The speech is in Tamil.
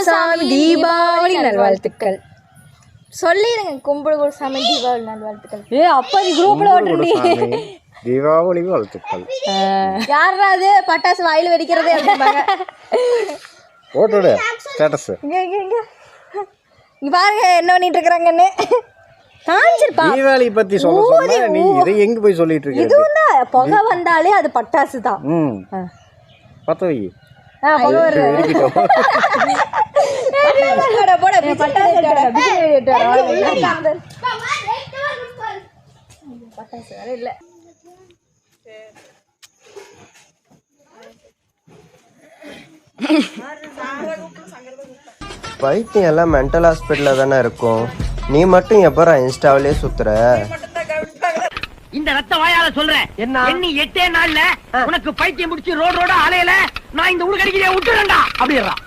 குருசாமி தீபாவளி நல்வாழ்த்துக்கள். சொல்லிடுங்க கும்பிடு குருசாமி தீபாவளி நல்வாழ்த்துக்கள். ஏ அப்பா நீ குரூப்ல ஓட்டுறீ தீபாவளி வாழ்த்துக்கள். யாரா அது? பட்டாசு வாயில வெடிக்கிறதே அப்படிம்பாங்க. ஓட்டுடு ஸ்டேட்டஸ் இங்க இங்க இங்க. இங்க பாருங்க என்ன பண்ணிட்டு இருக்கிறாங்கன்னு. காஞ்சிருப்பா தீபாவளி பத்தி சொல்ல சொன்னா நீ இதை எங்க போய் சொல்லிட்டு இருக்க இதுவும் தான் புகை வந்தாலே அது பட்டாசு தான் ம் பத்த வை. ஆ, புகை வருது. போட, பட்டாசு. பட்டாசு வேற இல்ல. பைத்தியம் எல்லாம் மென்டல் ஹாஸ்பிட்டலில் தானே இருக்கும். நீ மட்டும் எப்பரா இன்ஸ்டாவிலே சுத்துற? இந்த ரத்த வாயால சொல்றேன் என்ன? எண்ணி எட்டே நாள்ல உனக்கு பைத்தியம் முடிச்சு ரோடு ரோட அலையல நான் இந்த ஊருக்கு அடிக்கிறேன் விட்டுறேன்டா அப்படின்றான்